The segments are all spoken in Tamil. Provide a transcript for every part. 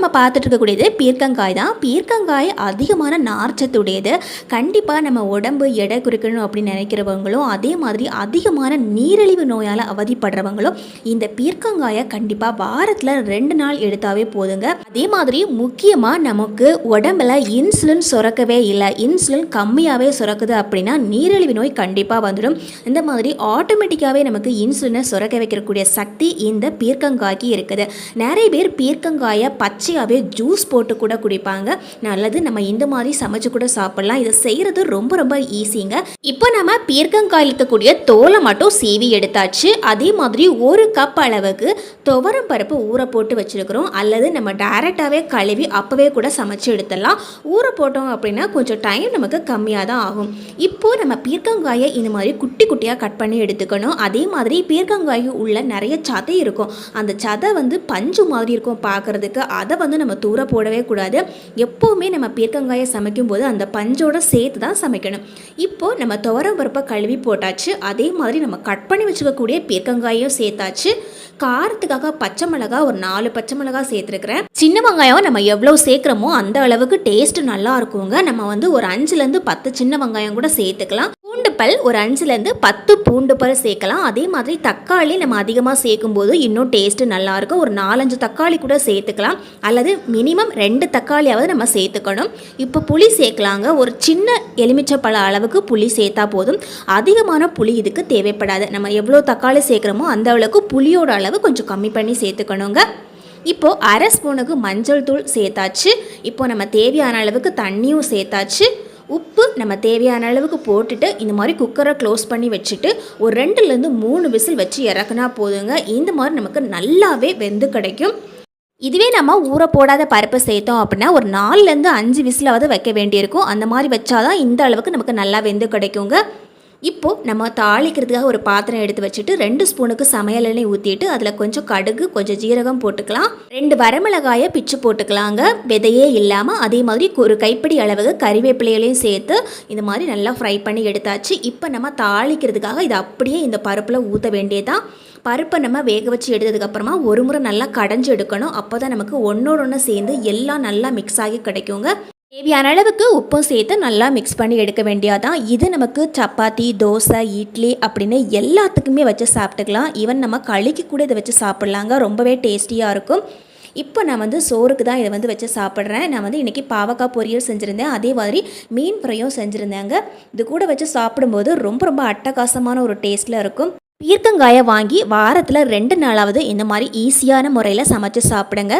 நம்ம பார்த்துட்டு இருக்கக்கூடியது பீர்க்கங்காய் தான். பீர்க்கங்காய் அதிகமான நார்ச்சத்துடையது. கண்டிப்பாக நம்ம உடம்பு எடை குறைக்கணும் அப்படின்னு நினைக்கிறவங்களும் அதே மாதிரி அதிகமான நீரிழிவு நோயால் அவதிப்படுறவங்களும் இந்த பீர்க்கங்காயை கண்டிப்பாக வாரத்தில் ரெண்டு நாள் எடுத்தாவே போதுங்க. அதே மாதிரி முக்கியமாக நமக்கு உடம்புல இன்சுலின் சுரக்கவே இல்லை. இன்சுலின் கம்மியாகவே சுரக்குது அப்படின்னா நீரிழிவு நோய் கண்டிப்பாக வந்துடும். இந்த மாதிரி ஆட்டோமேட்டிக்காகவே நமக்கு இன்சுலினை சுரக்க வைக்கக்கூடிய சக்தி இந்த பீர்க்கங்காய்க்கு இருக்குது. நிறைய பேர் பீர்க்கங்காயை பச்சை பச்சையாகவே ஜூஸ் போட்டு கூட குடிப்பாங்க. நல்லது நம்ம இந்த மாதிரி சமைச்சு கூட சாப்பிடலாம். இதை செய்கிறது ரொம்ப ரொம்ப ஈஸிங்க. இப்போ நம்ம பீர்க்கங்காய் இருக்கக்கூடிய தோலை மட்டும் சீவி எடுத்தாச்சு. அதே மாதிரி ஒரு கப் அளவுக்கு துவரம் பருப்பு ஊற போட்டு வச்சுருக்கிறோம். அல்லது நம்ம டைரெக்டாகவே கழுவி அப்போவே கூட சமைச்சு எடுத்துடலாம். ஊற போட்டோம் அப்படின்னா கொஞ்சம் டைம் நமக்கு கம்மியாக தான் ஆகும். இப்போது நம்ம பீர்க்கங்காயை இந்த மாதிரி குட்டி குட்டியாக கட் பண்ணி எடுத்துக்கணும். அதே மாதிரி பீர்க்கங்காய் உள்ள நிறைய சதை இருக்கும். அந்த சதை வந்து பஞ்சு மாதிரி இருக்கும் பார்க்குறதுக்கு. அதை வந்து நம்ம தூர போடவே கூடாது. எப்போவுமே நம்ம பீர்க்கங்காயை சமைக்கும்போது அந்த பஞ்சோட சேர்த்து தான் சமைக்கணும். இப்போது நம்ம துவரம் பருப்பை கழுவி போட்டாச்சு. அதே மாதிரி நம்ம கட் பண்ணி வச்சுக்கக்கூடிய பீர்க்கங்காயும் சேர்த்தாச்சு. காரத்துக்காக பச்சை மிளகாய் ஒரு நாலு பச்சை மிளகாய் சேர்த்துருக்குறேன். சின்ன வெங்காயம் நம்ம எவ்வளோ சேர்க்குறோமோ அந்த அளவுக்கு டேஸ்ட் நல்லா இருக்குங்க. நம்ம வந்து ஒரு அஞ்சுலேருந்து பத்து சின்ன வெங்காயம் கூட சேர்த்துக்கலாம். பூண்டு பல் ஒரு அஞ்சுலேருந்து பத்து பூண்டு பல் சேர்க்கலாம். அதே மாதிரி தக்காளி நம்ம அதிகமாக சேர்க்கும் போது இன்னும் டேஸ்ட்டு நல்லாயிருக்கும் ஒரு நாலஞ்சு தக்காளி கூட சேர்த்துக்கலாம். அல்லது மினிமம் ரெண்டு தக்காளியாவது நம்ம சேர்த்துக்கணும். இப்போ புளி சேர்க்கலாங்க. ஒரு சின்ன எலுமிச்சப்பழ அளவுக்கு புளி சேர்த்தா போதும். அதிகமான புளி இதுக்கு தேவைப்படாது. நம்ம எவ்வளோ தக்காளி சேர்க்குறோமோ அந்த அளவுக்கு புளியோட அளவு கொஞ்சம் கம்மி பண்ணி சேர்த்துக்கணுங்க. இப்போது அரை ஸ்பூனுக்கு மஞ்சள் தூள் சேர்த்தாச்சு. இப்போது நம்ம தேவையான அளவுக்கு தண்ணியும் சேர்த்தாச்சு. உப்பு நம்ம தேவையான அளவுக்கு போட்டுட்டு இந்த மாதிரி குக்கரை க்ளோஸ் பண்ணி வச்சுட்டு ஒரு ரெண்டுலேருந்து மூணு விசில் வச்சு இறக்குனா போதுங்க. இந்த மாதிரி நமக்கு நல்லாவே வெந்து கிடைக்கும். இதுவே நம்ம ஊற போடாத பருப்பை சேர்த்தோம் அப்படின்னா ஒரு நாலுலேருந்து அஞ்சு விசிலாவது வைக்க வேண்டியிருக்கும். அந்த மாதிரி வச்சாதான் இந்த அளவுக்கு நமக்கு நல்லா வெந்து கிடைக்குங்க. இப்போது நம்ம தாளிக்கிறதுக்காக ஒரு பாத்திரம் எடுத்து வச்சுட்டு ரெண்டு ஸ்பூனுக்கு சமையல் எண்ணெய் ஊற்றிட்டு அதில் கொஞ்சம் கடுகு கொஞ்சம் ஜீரகம் போட்டுக்கலாம். ரெண்டு வரமிளகாயை பிச்சு போட்டுக்கலாங்க. விதையே இல்லாமல் அதே மாதிரி ஒரு கைப்பிடி அளவுக்கு கறிவேப்பிலையிலையும் சேர்த்து இந்த மாதிரி நல்லா ஃப்ரை பண்ணி எடுத்தாச்சு. இப்போ நம்ம தாளிக்கிறதுக்காக இதை அப்படியே இந்த பருப்பில் ஊற்ற வேண்டியதான் பருப்பை நம்ம வேக வச்சு எடுத்ததுக்கப்புறமா ஒரு முறை நல்லா கடைஞ்சி எடுக்கணும். அப்போ தான் நமக்கு ஒன்றோட ஒன்று சேர்ந்து எல்லாம் நல்லா மிக்ஸ் ஆகி கிடைக்குங்க. தேவையான அளவுக்கு உப்பும் சேர்த்து நல்லா மிக்ஸ் பண்ணி எடுக்க வேண்டியதான் இது நமக்கு சப்பாத்தி தோசை இட்லி அப்படின்னு எல்லாத்துக்குமே வச்சு சாப்பிட்டுக்கலாம். ஈவன் நம்ம களிக்கு கூட இதை வச்சு சாப்பிட்லாங்க. ரொம்பவே டேஸ்டியாக இருக்கும். இப்போ நான் வந்து சோறுக்கு தான் இதை வந்து வச்சு சாப்பிட்றேன். நான் வந்து இன்றைக்கி பாவக்காய் பொரியல் செஞ்சுருந்தேன். அதே மாதிரி மீன் ஃப்ரையும் செஞ்சுருந்தேங்க. இது கூட வச்சு சாப்பிடும்போது ரொம்ப ரொம்ப அட்டகாசமான ஒரு டேஸ்ட்டில் இருக்கும். பீர்க்கங்காயை வாங்கி வாரத்தில் ரெண்டு நாளாவது இந்த மாதிரி ஈஸியான முறையில் சமைச்சு சாப்பிடுங்க.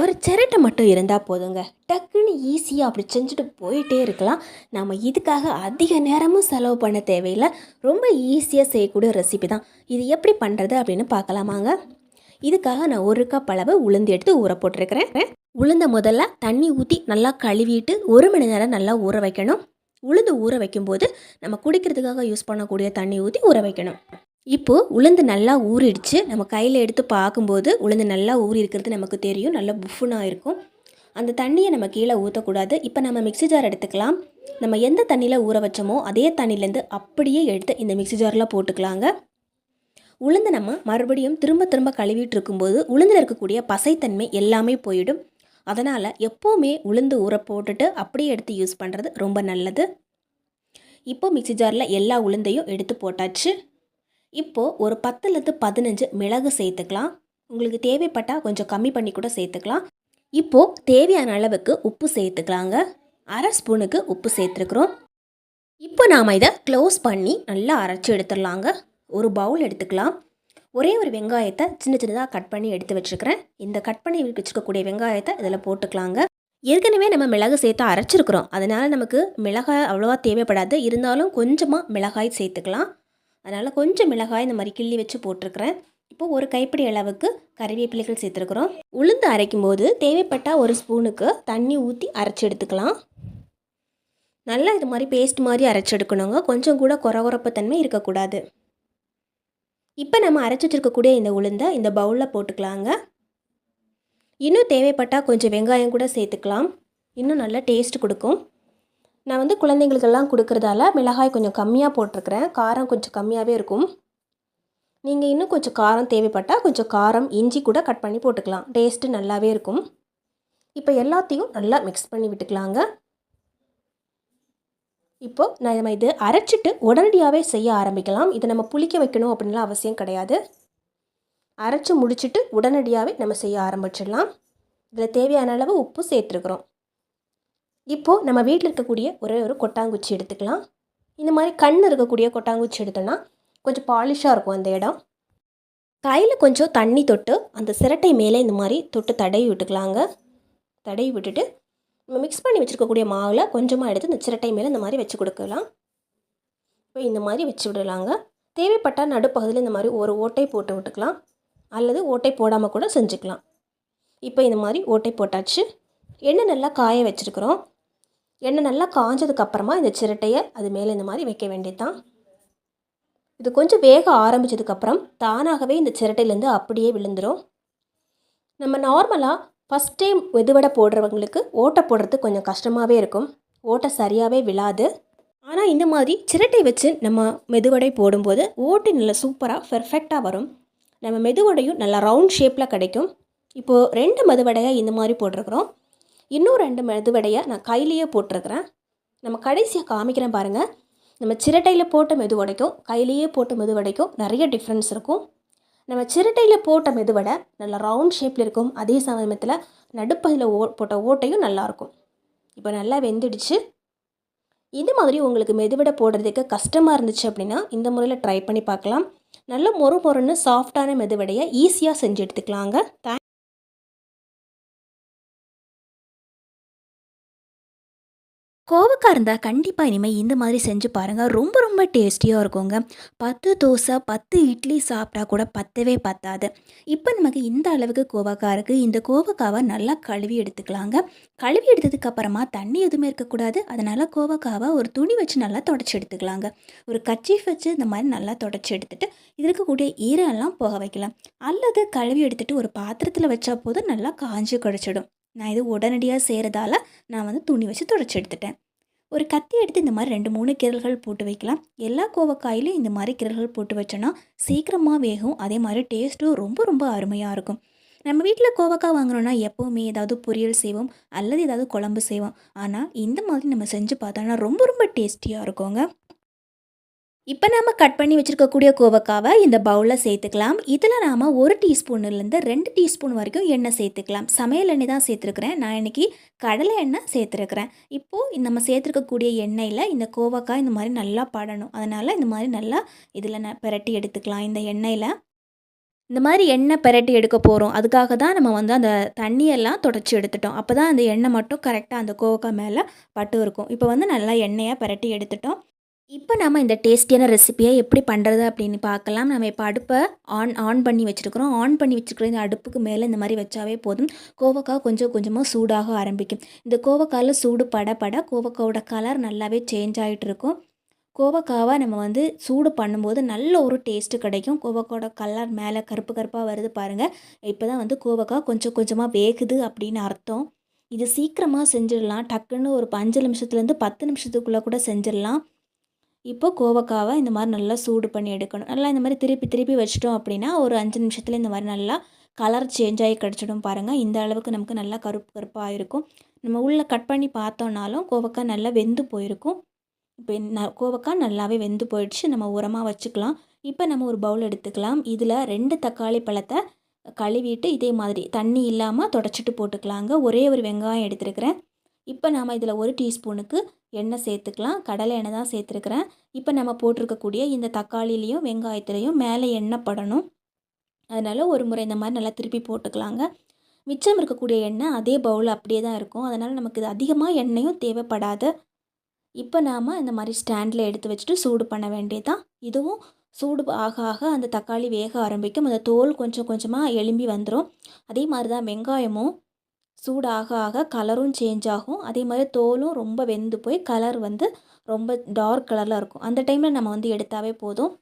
ஒரு சிரட்டை மட்டும் இருந்தால் போதுங்க. டக்குன்னு ஈஸியாக அப்படி செஞ்சுட்டு போயிட்டே இருக்கலாம். நம்ம இதுக்காக அதிக நேரமும் செலவு பண்ண தேவையில்லை. ரொம்ப ஈஸியாக செய்யக்கூடிய ரெசிபி தான். இது எப்படி பண்ணுறது அப்படின்னு பார்க்கலாமாங்க. இதுக்காக நான் ஒரு கப் அளவு உளுந்து எடுத்து ஊற போட்டிருக்கிறேன். உளுந்த முதல்ல தண்ணி ஊற்றி நல்லா கழுவிட்டு ஒரு மணி நேரம் நல்லா ஊற வைக்கணும். உளுந்து ஊற வைக்கும்போது நம்ம குடிக்கிறதுக்காக யூஸ் பண்ணக்கூடிய தண்ணி ஊற்றி ஊற வைக்கணும். இப்போது உளுந்து நல்லா ஊறிடுச்சு. நம்ம கையில் எடுத்து பார்க்கும்போது உளுந்து நல்லா ஊறி இருக்கிறது நமக்கு தெரியும். நல்லா புஃபுனாக இருக்கும். அந்த தண்ணியை நம்ம கீழே ஊற்றக்கூடாது இப்போ நம்ம மிக்ஸி ஜார் எடுத்துக்கலாம். நம்ம எந்த தண்ணியில் ஊற வச்சோமோ அதே தண்ணியிலேருந்து அப்படியே எடுத்து இந்த மிக்ஸி ஜாரில் போட்டுக்கலாங்க. உளுந்து நம்ம மறுபடியும் திரும்ப திரும்ப கழுவிட்டு இருக்கும்போது உளுந்தில் இருக்கக்கூடிய பசைத்தன்மை எல்லாமே போயிடும். அதனால் எப்போவுமே உளுந்து ஊற போட்டுட்டு அப்படியே எடுத்து யூஸ் பண்ணுறது ரொம்ப நல்லது. இப்போ மிக்ஸி ஜாரில் எல்லா உளுந்தையும் எடுத்து போட்டாச்சு. இப்போது ஒரு பத்துலேருந்து பதினஞ்சு மிளகு சேர்த்துக்கலாம். உங்களுக்கு தேவைப்பட்டால் கொஞ்சம் கம்மி பண்ணி கூட சேர்த்துக்கலாம். இப்போது தேவையான அளவுக்கு உப்பு சேர்த்துக்கலாங்க. அரை ஸ்பூனுக்கு உப்பு சேர்த்துருக்குறோம். இப்போ நாம் இதை க்ளோஸ் பண்ணி நல்லா அரைச்சி எடுத்துடலாங்க. ஒரு பவுல் எடுத்துக்கலாம். ஒரே ஒரு வெங்காயத்தை சின்ன சின்னதாக கட் பண்ணி எடுத்து வச்சுருக்கிறேன். இந்த கட் பண்ணி வச்சுக்கக்கூடிய வெங்காயத்தை இதில் போட்டுக்கலாங்க. ஏற்கனவே நம்ம மிளகு சேர்த்து அரைச்சிருக்கிறோம். அதனால் நமக்கு மிளகாய் அவ்வளோவா தேவைப்படாது. இருந்தாலும் கொஞ்சமாக மிளகாய் சேர்த்துக்கலாம். அதனால் கொஞ்சம் மிளகாய் இந்த மாதிரி கிள்ளி வச்சு போட்டிருக்கிறேன். இப்போ ஒரு கைப்பிடி அளவுக்கு கறிவேப்பிலைகள் சேர்த்துருக்குறோம். உளுந்து அரைக்கும் போது தேவைப்பட்டால் ஒரு ஸ்பூனுக்கு தண்ணி ஊற்றி அரைச்சி எடுத்துக்கலாம். நல்லா இது மாதிரி பேஸ்ட் மாதிரி அரைச்சி எடுக்கணுங்க. கொஞ்சம் கூட குறகுறப்பு தன்மை இருக்கக்கூடாது. இப்போ நம்ம அரைச்சி வச்சிருக்கக்கூடிய இந்த உளுந்தை இந்த பவுலில் போட்டுக்கலாங்க. இன்னும் தேவைப்பட்டால் கொஞ்சம் வெங்காயம் கூட சேர்த்துக்கலாம். இன்னும் நல்லா டேஸ்ட் கொடுக்கும். நான் வந்து குழந்தைங்களுக்கெல்லாம் கொடுக்குறதால மிளகாய் கொஞ்சம் கம்மியாக போட்டிருக்கிறேன். காரம் கொஞ்சம் கம்மியாகவே இருக்கும். நீங்கள் இன்னும் கொஞ்சம் காரம் தேவைப்பட்டால் கொஞ்சம் காரம் இஞ்சி கூட கட் பண்ணி போட்டுக்கலாம். டேஸ்ட்டு நல்லாவே இருக்கும். இப்போ எல்லாத்தையும் நல்லா மிக்ஸ் பண்ணி விட்டுக்கலாங்க. இப்போது நம்ம இது அரைச்சிட்டு உடனடியாகவே செய்ய ஆரம்பிக்கலாம். இதை நம்ம புளிக்க வைக்கணும் அப்படின்லாம் அவசியம் கிடையாது. அரைச்சி முடிச்சுட்டு உடனடியாகவே நம்ம செய்ய ஆரம்பிச்சிடலாம். இதில் தேவையான அளவு உப்பு சேர்த்துருக்குறோம். இப்போது நம்ம வீட்டில் இருக்கக்கூடிய ஒரே ஒரு கொட்டாங்குச்சி எடுத்துக்கலாம். இந்த மாதிரி கண் இருக்கக்கூடிய கொட்டாங்குச்சி எடுத்தோன்னா கொஞ்சம் பாலிஷாக இருக்கும் அந்த இடம். கையில் கொஞ்சம் தண்ணி தொட்டு அந்த சிரட்டை மேலே இந்த மாதிரி தொட்டு தடவி விட்டுக்கலாங்க. தடவி விட்டுட்டு நம்ம மிக்ஸ் பண்ணி வச்சுருக்கக்கூடிய மாவில் கொஞ்சமாக எடுத்து இந்த சிரட்டை மேலே இந்த மாதிரி வச்சு கொடுக்கலாம். இப்போ இந்த மாதிரி வச்சு விடலாங்க. தேவைப்பட்டால் நடுப்பகுதியில் இந்த மாதிரி ஒரு ஓட்டை போட்டு விட்டுக்கலாம். அல்லது ஓட்டை போடாமல் கூட செஞ்சுக்கலாம். இப்போ இந்த மாதிரி ஓட்டை போட்டாச்சு. எண்ணெய் நல்லா காய வச்சுருக்குறோம். எண்ணெய் நல்லா காஞ்சதுக்கப்புறமா இந்த சிரட்டையை அது மேலே இந்த மாதிரி வைக்க வேண்டியது தான் இது கொஞ்சம் வேக ஆரம்பித்ததுக்கப்புறம் தானாகவே இந்த சிரட்டையிலேருந்து அப்படியே விழுந்துடும் நம்ம நார்மலாக ஃபஸ்ட் டைம் மெதுவடை போடுறவங்களுக்கு ஓட்டை போடுறது கொஞ்சம் கஷ்டமாகவே இருக்கும். ஓட்டை சரியாகவே விழாது. ஆனால் இந்த மாதிரி சிரட்டை வச்சு நம்ம மெதுவடை போடும்போது ஓட்டு நல்லா சூப்பராக பெர்ஃபெக்டாக வரும். நம்ம மெதுவடையும் நல்லா ரவுண்ட் ஷேப்பில் கிடைக்கும். இப்போது ரெண்டு மெதுவடையாக இந்த மாதிரி போட்டிருக்கிறோம். இன்னும் ரெண்டு மெதுவடையை நான் கையிலேயே போட்டிருக்கிறேன். நம்ம கடைசியாக காமிக்கிறேன் பாருங்கள் நம்ம சிரட்டையில் போட்ட மெதுவடைக்கும் கையிலேயே போட்ட மெதுவடைக்கும் நிறைய டிஃப்ரென்ஸ் இருக்கும். நம்ம சிரட்டையில் போட்ட மெதுவடை நல்லா ரவுண்ட் ஷேப்பில் இருக்கும். அதே சமயத்தில் நடுப்பதில் ஓ போட்ட ஓட்டையும் நல்லாயிருக்கும் இப்போ நல்லா வெந்துடுச்சு. இது மாதிரி உங்களுக்கு மெதுவடை போடுறதுக்கு கஷ்டமாக இருந்துச்சு அப்படின்னா இந்த முறையில் ட்ரை பண்ணி பார்க்கலாம். நல்ல மொறு மொறுன்னு சாஃப்டான மெதுவடையை ஈஸியாக செஞ்சு எடுத்துக்கலாங்க. Thank- கோவக்காய் இருந்தால் கண்டிப்பாக இனிமேல் இந்த மாதிரி செஞ்சு பாருங்கள் ரொம்ப ரொம்ப டேஸ்டியாக இருக்குங்க. பத்து தோசை பத்து இட்லி சாப்பிட்டா கூட பத்தவே பத்தாது. இப்போ நமக்கு இந்த அளவுக்கு கோவக்காய் இருக்குது இந்த கோவக்காவை நல்லா கழுவி எடுத்துக்கலாங்க. கழுவி எடுத்ததுக்கப்புறமா தண்ணி எதுவுமே இருக்கக்கூடாது அதனால் கோவக்காவை ஒரு துணி வச்சு நல்லா தொடச்சி எடுத்துக்கலாங்க. ஒரு கச்சீஃப் வச்சு இந்த மாதிரி நல்லா தொடச்சி எடுத்துகிட்டு இது இருக்கக்கூடிய ஈரம்லாம் போக வைக்கலாம். அல்லது கழுவி எடுத்துகிட்டு ஒரு பாத்திரத்தில் வச்சா போதும். நல்லா காஞ்சு கிடச்சிடும். நான் இது உடனடியாக செய்கிறதால நான் வந்து துணி வச்சு துடைச்சி எடுத்துட்டேன். ஒரு கத்தி எடுத்து இந்த மாதிரி ரெண்டு மூணு கிரல்கள் போட்டு வைக்கலாம். எல்லா கோவக்காயிலும் இந்த மாதிரி கிரல்கள் போட்டு வச்சோன்னா சீக்கிரமாக வேகும். அதே மாதிரி டேஸ்ட்டும் ரொம்ப ரொம்ப அருமையாக இருக்கும். நம்ம வீட்டில் கோவக்காய் வாங்குறோன்னா எப்போவுமே ஏதாவது பொரியல் செய்வோம் அல்லது ஏதாவது குழம்பு செய்வோம். ஆனால் இந்த மாதிரி நம்ம செஞ்சு பார்த்தோன்னா ரொம்ப ரொம்ப டேஸ்டியாக இருக்குங்க. இப்போ நாம் கட் பண்ணி வச்சுருக்கக்கூடிய கோவக்காவை இந்த பவுலில் சேர்த்துக்கலாம். இதில் நாம் ஒரு டீஸ்பூன்லேருந்து ரெண்டு டீஸ்பூன் வரைக்கும் எண்ணெய் சேர்த்துக்கலாம். சமையல் எண்ணெய் தான் சேர்த்துருக்குறேன். நான் இன்றைக்கி கடலை எண்ணெய் சேர்த்துருக்குறேன். இப்போது நம்ம சேர்த்துருக்கக்கூடிய எண்ணெயில் இந்த கோவக்காய் இந்த மாதிரி நல்லா படணும். அதனால் இந்த மாதிரி நல்லா இதில் ந பிரட்டி எடுத்துக்கலாம். இந்த எண்ணெயில் இந்த மாதிரி எண்ணெய் பிரட்டி எடுக்க போகிறோம் அதுக்காக தான் நம்ம வந்து அந்த தண்ணியெல்லாம் தொடச்சி எடுத்துட்டோம். அப்போ தான் அந்த எண்ணெய் மட்டும் கரெக்டாக அந்த கோவக்காய் மேலே பட்டு இருக்கும். இப்போ வந்து நல்லா எண்ணெயாக பிரட்டி எடுத்துட்டோம். இப்போ நம்ம இந்த டேஸ்டியான ரெசிபியை எப்படி பண்ணுறது அப்படின்னு பார்க்கலாம். நம்ம இப்போ அடுப்பை ஆன் ஆன் பண்ணி வச்சுருக்கிறோம். ஆன் பண்ணி வச்சுருக்கிற இந்த அடுப்புக்கு மேலே இந்த மாதிரி வச்சாவே போதும். கோவக்காய் கொஞ்சம் கொஞ்சமாக சூடாக ஆரம்பிக்கும். இந்த கோவக்காயில் சூடு பட பட கோவக்காவோட கலர் நல்லாவே சேஞ்ச் ஆகிட்டு இருக்கும். கோவக்காவை நம்ம வந்து சூடு பண்ணும்போது நல்ல ஒரு டேஸ்ட்டு கிடைக்கும். கோவக்காவோட கலர் மேலே கருப்பு கருப்பாக வருது பாருங்கள் இப்போ தான் வந்து கோவக்காய் கொஞ்சம் கொஞ்சமாக வேகுது அப்படின்னு அர்த்தம். இது சீக்கிரமாக செஞ்சிடலாம். டக்குன்னு ஒரு அஞ்சு நிமிஷத்துலேருந்து பத்து நிமிஷத்துக்குள்ளே கூட செஞ்சிடலாம். இப்போ கோவக்காவை இந்த மாதிரி நல்லா சூடு பண்ணி எடுக்கணும். நல்லா இந்த மாதிரி திருப்பி திருப்பி வச்சிட்டோம் அப்படின்னா ஒரு அஞ்சு நிமிஷத்தில் இந்த மாதிரி நல்லா கலர் சேஞ்ச் ஆகி கிடச்சிடும் பாருங்கள் இந்த அளவுக்கு நமக்கு நல்லா கருப்பு கருப்பாக இருக்கும். நம்ம உள்ளே கட் பண்ணி பார்த்தோன்னாலும் கோவக்காய் நல்லா வெந்து போயிருக்கும். இப்போ ந கோவக்காய் நல்லாவே வெந்து போயிடுச்சு. நம்ம உரமாக வச்சுக்கலாம். இப்போ நம்ம ஒரு பவுல் எடுத்துக்கலாம். இதில் ரெண்டு தக்காளி பழத்தை கழுவிட்டு இதே மாதிரி தண்ணி இல்லாமல் தொடச்சிட்டு போட்டுக்கலாங்க. ஒரே ஒரு வெங்காயம் எடுத்துருக்கிறேன். இப்போ நாம் இதில் ஒரு டீஸ்பூனுக்கு எண்ணெய் சேர்த்துக்கலாம். கடலை எண்ணெய் தான் சேர்த்துருக்குறேன். இப்போ நம்ம போட்டிருக்கக்கூடிய இந்த தக்காளிலையும் வெங்காயத்துலேயும் மேலே எண்ணெய் படணும். அதனால் ஒரு முறை இந்த மாதிரி நல்லா திருப்பி போட்டுக்கலாங்க. மிச்சம் இருக்கக்கூடிய எண்ணெய் அதே பவுல் அப்படியே தான் இருக்கும். அதனால் நமக்கு இது அதிகமாக எண்ணெயும் தேவைப்படாது. இப்போ நாம் இந்த மாதிரி ஸ்டாண்டில் எடுத்து வச்சுட்டு சூடு பண்ண வேண்டியதான் இதுவும் சூடு ஆக ஆக அந்த தக்காளி வேக ஆரம்பிக்கும். அந்த தோல் கொஞ்சம் கொஞ்சமாக எலும்பி வந்துடும் அதே மாதிரி தான் வெங்காயமும். சூடாக ஆக ஆக கலரும் சேஞ்ச் ஆகும். அதே மாதிரி தோலும் ரொம்ப வெந்து போய் கலர் வந்து ரொம்ப டார்க் கலரில் இருக்கும். அந்த டைமில் நம்ம வந்து எடுத்தாவே போதும்.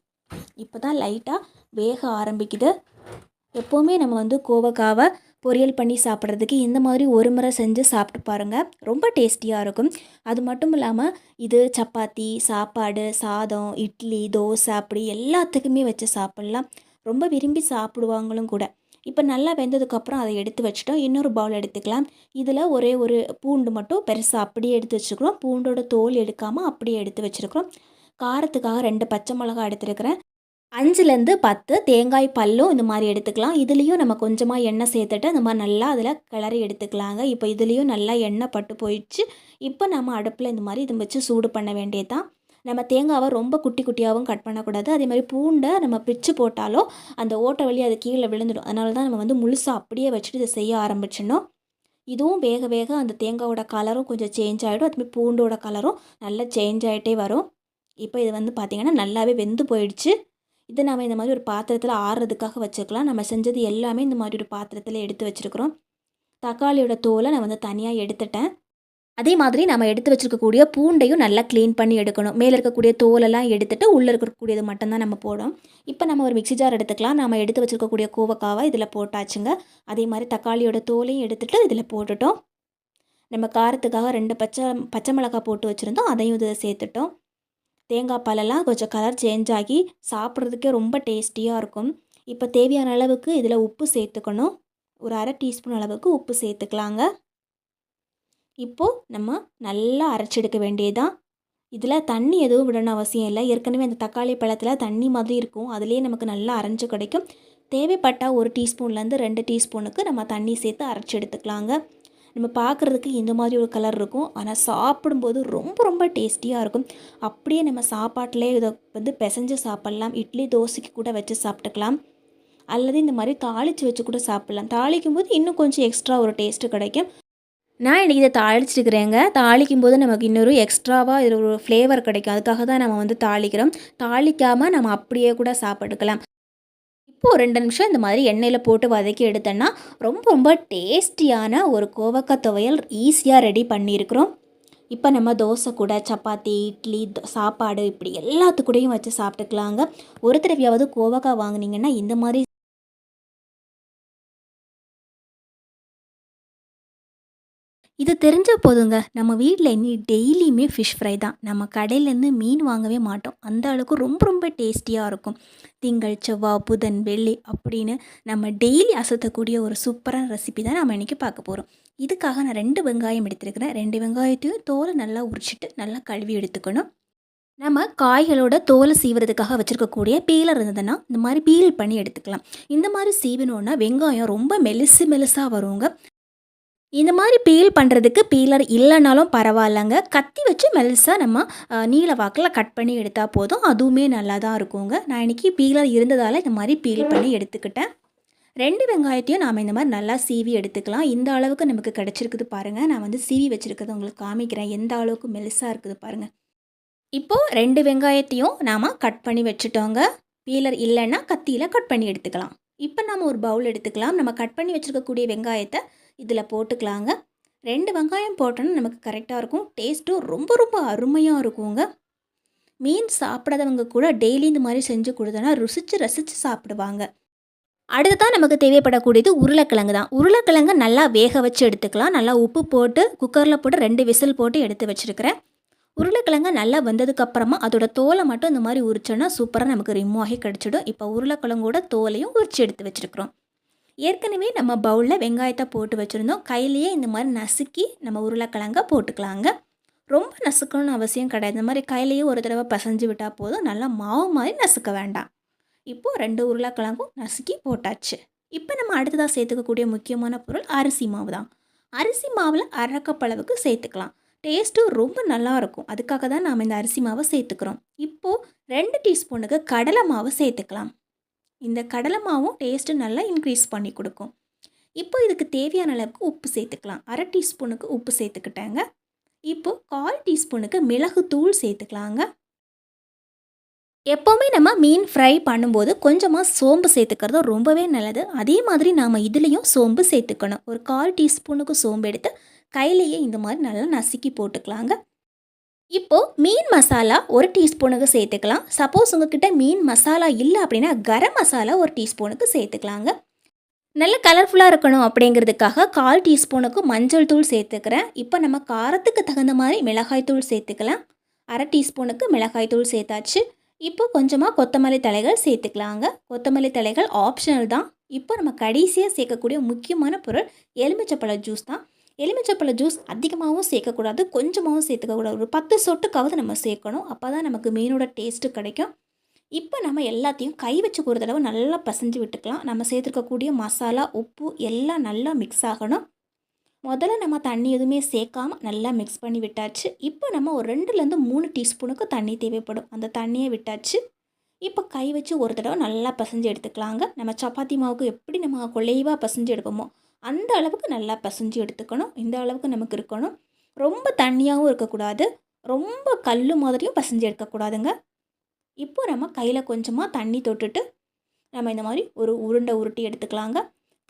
இப்போ தான் லைட்டாக வேக ஆரம்பிக்குது. எப்போவுமே நம்ம வந்து கோவக்காவை பொரியல் பண்ணி சாப்பிட்றதுக்கு இந்த மாதிரி ஒரு முறை செஞ்சு சாப்பிட்டு பாருங்கள் ரொம்ப டேஸ்டியாக இருக்கும். அது மட்டும் இல்லாமல் இது சப்பாத்தி சாப்பாடு சாதம் இட்லி தோசை அப்படி எல்லாத்துக்குமே வச்சு சாப்பிட்லாம். ரொம்ப விரும்பி சாப்பிடுவாங்களும் கூட. இப்போ நல்லா வெந்ததுக்கப்புறம் அதை எடுத்து வச்சுட்டோம். இன்னொரு பவுல் எடுத்துக்கலாம். இதில் ஒரே ஒரு பூண்டு மட்டும் பெருசாக அப்படியே எடுத்து வச்சுருக்குறோம். பூண்டோட தோல் எடுக்காமல் அப்படியே எடுத்து வச்சுருக்குறோம். காரத்துக்காக ரெண்டு பச்சை மிளகாய் எடுத்துருக்கிறேன். அஞ்சுலேருந்து பத்து தேங்காய் பல்லும் இந்த மாதிரி எடுத்துக்கலாம். இதுலேயும் நம்ம கொஞ்சமாக எண்ணெய் சேர்த்துட்டு இந்த மாதிரி நல்லா அதில் கிளறி எடுத்துக்கலாங்க. இப்போ இதுலேயும் நல்லா எண்ணெய் பட்டு போயிடுச்சு. இப்போ நம்ம அடுப்பில் இந்த மாதிரி இதை வச்சு சூடு பண்ண வேண்டியதான் நம்ம தேங்காவை ரொம்ப குட்டி குட்டியாகவும் கட் பண்ணக்கூடாது. அதே மாதிரி பூண்டை நம்ம பிச்சு போட்டாலும் அந்த ஓட்டை வழி அது கீழே விழுந்துடும். அதனால தான் நம்ம வந்து முழுசாக அப்படியே வச்சுட்டு இதை செய்ய ஆரம்பிச்சிடணும். இதுவும் வேக வேக அந்த தேங்காவோட கலரும் கொஞ்சம் சேஞ்ச் ஆகிடும் அதுமாதிரி பூண்டோட கலரும் நல்லா சேஞ்ச் ஆகிட்டே வரும். இப்போ இது வந்து பார்த்திங்கன்னா நல்லாவே வெந்து போயிடுச்சு. இதை நம்ம இந்த மாதிரி ஒரு பாத்திரத்தில் ஆறுறதுக்காக வச்சுக்கலாம். நம்ம செஞ்சது எல்லாமே இந்த மாதிரி ஒரு பாத்திரத்தில் எடுத்து வச்சுருக்குறோம். தக்காளியோட தோலை நான் வந்து தனியாக எடுத்துட்டேன். அதே மாதிரி நம்ம எடுத்து வச்சுருக்கக்கூடிய பூண்டையும் நல்லா க்ளீன் பண்ணி எடுக்கணும். மேலே இருக்கக்கூடிய தோலெல்லாம் எடுத்துகிட்டு உள்ளே இருக்கக்கூடியது மட்டும்தான் நம்ம போடும் இப்போ நம்ம ஒரு மிக்ஸி ஜார் எடுத்துக்கலாம். நம்ம எடுத்து வச்சுருக்கக்கூடிய கோவக்காவை இதில் போட்டாச்சுங்க. அதே மாதிரி தக்காளியோட தோலையும் எடுத்துகிட்டு இதில் போட்டுட்டோம். நம்ம காரத்துக்காக ரெண்டு பச்சை பச்சை மிளகாய் போட்டு வச்சுருந்தோம். அதையும் இதில் சேர்த்துட்டோம். தேங்காய் பாலெல்லாம் கொஞ்சம் கலர் சேஞ்ச் ஆகி சாப்பிட்றதுக்கே ரொம்ப டேஸ்டியாக இருக்கும். இப்போ தேவையான அளவுக்கு இதில் உப்பு சேர்த்துக்கணும். ஒரு அரை டீஸ்பூன் அளவுக்கு உப்பு சேர்த்துக்கலாங்க. இப்போது நம்ம நல்லா அரைச்செடுக்க வேண்டியதுதான் இதில் தண்ணி எதுவும் விடணும் அவசியம் இல்லை. ஏற்கனவே அந்த தக்காளி பழத்தில் தண்ணி மாதிரி இருக்கும். அதுலேயே நமக்கு நல்லா அரைஞ்சு கிடைக்கும். தேவைப்பட்டால் ஒரு டீஸ்பூன்லேருந்து ரெண்டு டீஸ்பூனுக்கு நம்ம தண்ணி சேர்த்து அரைச்சி எடுத்துக்கலாங்க நம்ம பார்க்குறதுக்கு இந்த மாதிரி ஒரு கலர் இருக்கும். ஆனால் சாப்பிடும்போது ரொம்ப ரொம்ப டேஸ்டியாக இருக்கும். அப்படியே நம்ம சாப்பாட்டிலே இதை வந்து பிசைஞ்சு சாப்பிட்லாம். இட்லி தோசைக்கு கூட வச்சு சாப்பிட்டுக்கலாம். அல்லது இந்த மாதிரி தாளித்து வச்சு கூட சாப்பிட்லாம். தாளிக்கும் போது இன்னும் கொஞ்சம் எக்ஸ்ட்ரா ஒரு டேஸ்ட்டு கிடைக்கும். நான் இன்றைக்கி இதை தாளிச்சிருக்கிறேங்க. தாளிக்கும் போது நமக்கு இன்னொரு எக்ஸ்ட்ராவாக இதில் ஒரு ஃப்ளேவர் கிடைக்கும். அதுக்காக தான் நம்ம வந்து தாளிக்கிறோம். தாளிக்காமல் நம்ம அப்படியே கூட சாப்பிட்டுக்கலாம். இப்போது ரெண்டு நிமிஷம் இந்த மாதிரி எண்ணெயில் போட்டு வதக்கி எடுத்தேன்னா ரொம்ப ரொம்ப டேஸ்டியான ஒரு கோவக்காய் துவையல் ஈஸியாக ரெடி பண்ணியிருக்கிறோம். இப்போ நம்ம தோசை கூட சப்பாத்தி இட்லி சாப்பாடு இப்படி எல்லாத்துக்கூடையும் வச்சு சாப்பிட்டுக்கலாங்க. ஒரு தடவையாவது கோவக்காய் வாங்குனீங்கன்னா இந்த மாதிரி இது தெரிஞ்ச போதுங்க. நம்ம வீட்டில் இனி டெய்லியுமே ஃபிஷ் ஃப்ரை தான். நம்ம கடையிலேருந்து மீன் வாங்கவே மாட்டோம். அந்த அளவுக்கு ரொம்ப ரொம்ப டேஸ்டியாக இருக்கும். திங்கள் செவ்வாய் புதன் வெள்ளி அப்படின்னு நம்ம டெய்லி அசத்தக்கூடிய ஒரு சூப்பரான ரெசிபி தான் நம்ம இன்றைக்கி பார்க்க போகிறோம் இதுக்காக நான் ரெண்டு வெங்காயம் எடுத்துருக்கிறேன். ரெண்டு வெங்காயத்தையும் தோலை நல்லா உரிச்சிட்டு நல்லா கழுவி எடுத்துக்கணும். நம்ம காய்களோட தோலை சீவுறதுக்காக வச்சுருக்கக்கூடிய பீலர் இருந்ததுன்னா இந்த மாதிரி பீல் பண்ணி எடுத்துக்கலாம். இந்த மாதிரி சீவினோன்னா வெங்காயம் ரொம்ப மெலிசு மெலிசாக வருங்க. இந்த மாதிரி பீல் பண்ணுறதுக்கு பீலர் இல்லைனாலும் பரவாயில்லைங்க. கத்தி வச்சு மெல்சாக நம்ம நீல வாக்கில் கட் பண்ணி எடுத்தால் போதும். அதுவுமே நல்லா தான் இருக்குங்க. நான் இன்றைக்கி பீலர் இருந்ததால் இந்த மாதிரி பீல் பண்ணி எடுத்துக்கிட்டேன். ரெண்டு வெங்காயத்தையும் நாம் இந்த மாதிரி நல்லா சீவி எடுத்துக்கலாம். இந்த அளவுக்கு நமக்கு கிடச்சிருக்குது பாருங்கள் நான் வந்து சீவி வச்சுருக்கிறது உங்களுக்கு காமிக்கிறேன். எந்த அளவுக்கு மெல்சாக இருக்குது பாருங்கள் இப்போது ரெண்டு வெங்காயத்தையும் நாம் கட் பண்ணி வச்சுட்டோங்க. பீலர் இல்லைன்னா கத்தியில் கட் பண்ணி எடுத்துக்கலாம். இப்போ நம்ம ஒரு பவுல் எடுத்துக்கலாம். நம்ம கட் பண்ணி வச்சுருக்கக்கூடிய வெங்காயத்தை இதில் போட்டுக்கலாங்க. ரெண்டு வெங்காயம் போட்டோன்னா நமக்கு கரெக்டாக இருக்கும். டேஸ்ட்டும் ரொம்ப ரொம்ப அருமையாக இருக்குங்க. மீன் சாப்பிடாதவங்க கூட டெய்லி இந்த மாதிரி செஞ்சு கொடுத்தோன்னா ருசித்து ரசித்து சாப்பிடுவாங்க. அடுத்ததான் நமக்கு தேவைப்படக்கூடியது உருளைக்கிழங்கு தான். உருளைக்கிழங்கு நல்லா வேக வச்சு எடுத்துக்கலாம். நல்லா உப்பு போட்டு குக்கரில் போட்டு ரெண்டு விசில் போட்டு எடுத்து வச்சுருக்கிறேன். உருளைக்கிழங்கு நல்லா வந்ததுக்கப்புறமா அதோட தோலை மட்டும் இந்த மாதிரி உரிச்சோன்னா சூப்பராக நமக்கு ரிமூவ் ஆகி கிடச்சிடும். இப்போ உருளைக்கிழங்கோட தோலையும் உரிச்சு எடுத்து வச்சுருக்குறோம். ஏற்கனவே நம்ம பவுலில் வெங்காயத்தை போட்டு வச்சுருந்தோம். கையிலேயே இந்த மாதிரி நசுக்கி நம்ம உருளைக்கிழங்க போட்டுக்கலாங்க. ரொம்ப நசுக்கணும்னு அவசியம் கிடையாது. இந்த மாதிரி கையிலேயே ஒரு தடவை பசைஞ்சு விட்டால் போதும். நல்லா மாவு மாதிரி நசுக்க வேண்டாம். இப்போது ரெண்டு உருளைக்கிழங்கும் நசுக்கி போட்டாச்சு. இப்போ நம்ம அடுத்ததாக சேர்த்துக்கக்கூடிய முக்கியமான பொருள் அரிசி மாவு தான். அரிசி மாவில் அரைக்கப்பளவுக்கு சேர்த்துக்கலாம். டேஸ்ட்டும் ரொம்ப நல்லாயிருக்கும் அதுக்காக தான் நாம் இந்த அரிசி மாவை சேர்த்துக்கிறோம். இப்போது ரெண்டு டீஸ்பூனுக்கு கடலை மாவு சேர்த்துக்கலாம். இந்த கடலை மாவும் டேஸ்ட்டு நல்லா இன்க்ரீஸ் பண்ணி கொடுக்கும். இப்போ இதுக்கு தேவையான அளவுக்கு உப்பு சேர்த்துக்கலாம். அரை டீஸ்பூனுக்கு உப்பு சேர்த்துக்கிட்டேங்க. இப்போது கால் டீஸ்பூனுக்கு மிளகு தூள் சேர்த்துக்கலாங்க. எப்போவுமே நம்ம மீன் ஃப்ரை பண்ணும்போது கொஞ்சமாக சோம்பு சேர்த்துக்கிறது ரொம்பவே நல்லது. அதே மாதிரி நாம் இதுலேயும் சோம்பு சேர்த்துக்கணும். ஒரு கால் டீஸ்பூனுக்கு சோம்பு எடுத்து கையிலேயே இந்த மாதிரி நல்லா நசுக்கி போட்டுக்கலாங்க. இப்போது மீன் மசாலா ஒரு டீஸ்பூனுக்கு சேர்த்துக்கலாம். சப்போஸ் உங்ககிட்ட மீன் மசாலா இல்லை அப்படின்னா கரம் மசாலா ஒரு டீஸ்பூனுக்கு சேர்த்துக்கலாங்க. நல்ல கலர்ஃபுல்லாக இருக்கணும் அப்படிங்கிறதுக்காக கால் டீஸ்பூனுக்கு மஞ்சள் தூள் சேர்த்துக்கிறேன். இப்போ நம்ம காரத்துக்கு தகுந்த மாதிரி மிளகாய் தூள் சேர்த்துக்கலாம். அரை டீஸ்பூனுக்கு மிளகாய் தூள் சேர்த்தாச்சு. இப்போ கொஞ்சமாக கொத்தமல்லி தலைகள் சேர்த்துக்கலாங்க. கொத்தமல்லி தலைகள் ஆப்ஷனல் தான். இப்போ நம்ம கடைசியாக சேர்க்கக்கூடிய முக்கியமான பொருள் எலுமிச்சப்பழ ஜூஸ் தான். எலுமிச்சப்பழ ஜூஸ் அதிகமாகவும் சேர்க்கக்கூடாது கொஞ்சமாகவும் சேர்த்துக்கக்கூடாது. ஒரு பத்து சொட்டுக்காவது நம்ம சேர்க்கணும். அப்போ தான் நமக்கு மீனோட டேஸ்ட்டு கிடைக்கும். இப்போ நம்ம எல்லாத்தையும் கை வச்சு ஒரு தடவை நல்லா பசைஞ்சு விட்டுக்கலாம். நம்ம சேர்த்துருக்கக்கூடிய மசாலா உப்பு எல்லாம் நல்லா மிக்ஸ் ஆகணும். முதல்ல நம்ம தண்ணி எதுவுமே சேர்க்காம நல்லா மிக்ஸ் பண்ணி விட்டாச்சு. இப்போ நம்ம ஒரு ரெண்டுலேருந்து மூணு டீஸ்பூனுக்கு தண்ணி தேவைப்படும். அந்த தண்ணியை விட்டாச்சு. இப்போ கை வச்சு ஒரு தடவை நல்லா பசைஞ்சு எடுத்துக்கலாங்க. நம்ம சப்பாத்தி மாவுக்கு எப்படி நம்ம குலைவாக பசைஞ்சு எடுப்போமோ அந்த அளவுக்கு நல்லா பசைஞ்சு எடுத்துக்கணும். இந்த அளவுக்கு நமக்கு இருக்கணும். ரொம்ப தண்ணியாகவும் இருக்கக்கூடாது. ரொம்ப கல் மாதிரியும் பசைஞ்சு எடுக்கக்கூடாதுங்க. இப்போ நம்ம கையில் கொஞ்சமாக தண்ணி தொட்டுட்டு நம்ம இந்த மாதிரி ஒரு உருண்டை உருட்டி எடுத்துக்கலாங்க.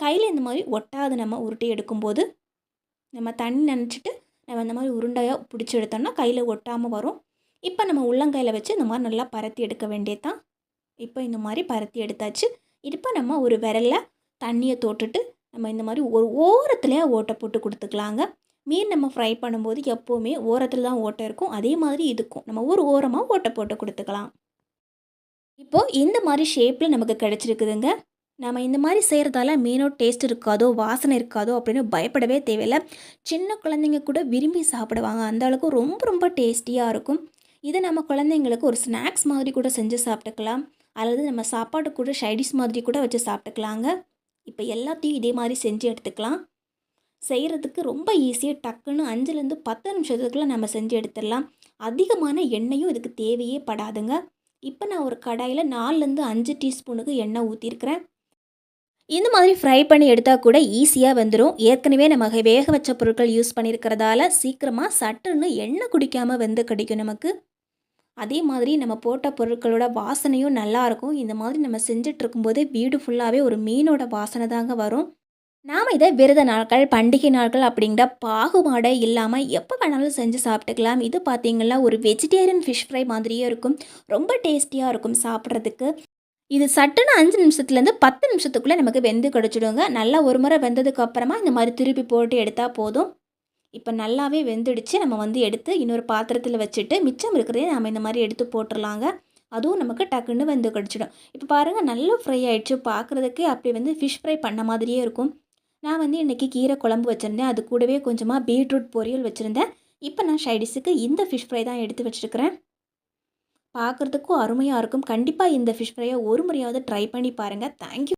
கையில் இந்த மாதிரி ஒட்டாது நம்ம உருட்டி எடுக்கும்போது நம்ம தண்ணி நினச்சிட்டு நம்ம இந்த மாதிரி உருண்டையாக பிடிச்சி எடுத்தோம்னா கையில் ஒட்டாமல் வரும். இப்போ நம்ம உள்ளங்கையில் வச்சு இந்த மாதிரி நல்லா பரத்தி எடுக்க வேண்டியது தான் இப்போ இந்த மாதிரி பரத்தி எடுத்தாச்சு. இப்போ நம்ம ஒரு விரலில் தண்ணியை தொட்டுட்டு நம்ம இந்த மாதிரி ஒரு ஓரத்துலேயே ஓட்டை போட்டு கொடுத்துக்கலாங்க. மீன் நம்ம ஃப்ரை பண்ணும்போது எப்போவுமே ஓரத்தில் தான் ஓட்டை இருக்கும். அதே மாதிரி இதுக்கும். நம்ம ஒரு ஓரமாக ஓட்டை போட்டு கொடுத்துக்கலாம். இப்போது இந்த மாதிரி ஷேப்பில் நமக்கு கிடச்சிருக்குதுங்க. நம்ம இந்த மாதிரி செய்கிறதால மீனோட டேஸ்ட் இருக்காதோ வாசனை இருக்காதோ அப்படின்னு பயப்படவே தேவையில்லை. சின்ன குழந்தைங்க கூட விரும்பி சாப்பிடுவாங்க. அந்த அளவுக்கு ரொம்ப ரொம்ப டேஸ்டியாக இருக்கும். இதை நம்ம குழந்தைங்களுக்கு ஒரு ஸ்நாக்ஸ் மாதிரி கூட செஞ்சு சாப்பிட்டுக்கலாம். அல்லது நம்ம சாப்பாடு கூட ஷைடிஸ் மாதிரி கூட வச்சு சாப்பிட்டுக்கலாங்க. இப்போ எல்லாத்தையும் இதே மாதிரி செஞ்சு எடுத்துக்கலாம். செய்கிறதுக்கு ரொம்ப ஈஸியாக டக்குன்னு அஞ்சுலேருந்து பத்து நிமிஷத்துக்குள்ளே நம்ம செஞ்சு எடுத்துடலாம். அதிகமான எண்ணெயும் இதுக்கு தேவையே படாதுங்க. இப்போ நான் ஒரு கடாயில் நாலுலேருந்து அஞ்சு டீஸ்பூனுக்கு எண்ணெய் ஊற்றிருக்கிறேன் இந்த மாதிரி ஃப்ரை பண்ணி எடுத்தால் கூட ஈஸியாக வந்துடும் ஏற்கனவே நம்ம வேக வச்ச பொருட்கள் யூஸ் பண்ணியிருக்கிறதால சீக்கிரமாக சட்டுன்னு எண்ணெய் குடிக்காமல் வந்து கிடைக்கும் நமக்கு. அதே மாதிரி நம்ம போட்ட பொருட்களோட வாசனையும் நல்லாயிருக்கும் இந்த மாதிரி நம்ம செஞ்சிட்ருக்கும்போது வீடு ஃபுல்லாகவே ஒரு மீனோட வாசனை தாங்க வரும். நாம் இதை விரத நாட்கள் பண்டிகை நாட்கள் அப்படிங்கிற பாகுபாடை இல்லாமல் எப்போ வேணாலும் செஞ்சு சாப்பிட்டுக்கலாம். இது பார்த்திங்கன்னா ஒரு வெஜிடேரியன் ஃபிஷ் ஃப்ரை மாதிரியே இருக்கும். ரொம்ப டேஸ்டியாக இருக்கும் சாப்பிட்றதுக்கு. இது சட்டுன்னு அஞ்சு நிமிஷத்துலேருந்து பத்து நிமிஷத்துக்குள்ளே நமக்கு வெந்து கிடச்சிடுங்க. நல்லா ஒரு முறை வெந்ததுக்கு அப்புறமா இந்த மாதிரி திருப்பி போட்டு எடுத்தால் போதும். இப்போ நல்லாவே வெந்துடுச்சு. நம்ம வந்து எடுத்து இன்னொரு பாத்திரத்தில் வச்சுட்டு மிச்சம் இருக்கிறதே நம்ம இந்த மாதிரி எடுத்து போட்டுடலாங்க அதுவும் நமக்கு டக்குன்னு வெந்து கிடச்சிடும். இப்போ பாருங்கள் நல்லா ஃப்ரை ஆகிடுச்சு பார்க்குறதுக்கே அப்படி வந்து ஃபிஷ் ஃப்ரை பண்ண மாதிரியே இருக்கும். நான் வந்து இன்றைக்கி கீரை குழம்பு வச்சுருந்தேன். அது கூடவே கொஞ்சமாக பீட்ரூட் பொரியல் வச்சுருந்தேன். இப்போ நான் ஷைடிஸுக்கு இந்த ஃபிஷ் ஃப்ரை தான் எடுத்து வச்சுருக்கிறேன். பார்க்குறதுக்கும் அருமையாக இருக்கும். கண்டிப்பாக இந்த ஃபிஷ் ஃப்ரையை ஒரு முறையாவது ட்ரை பண்ணி பாருங்கள் தேங்க்யூ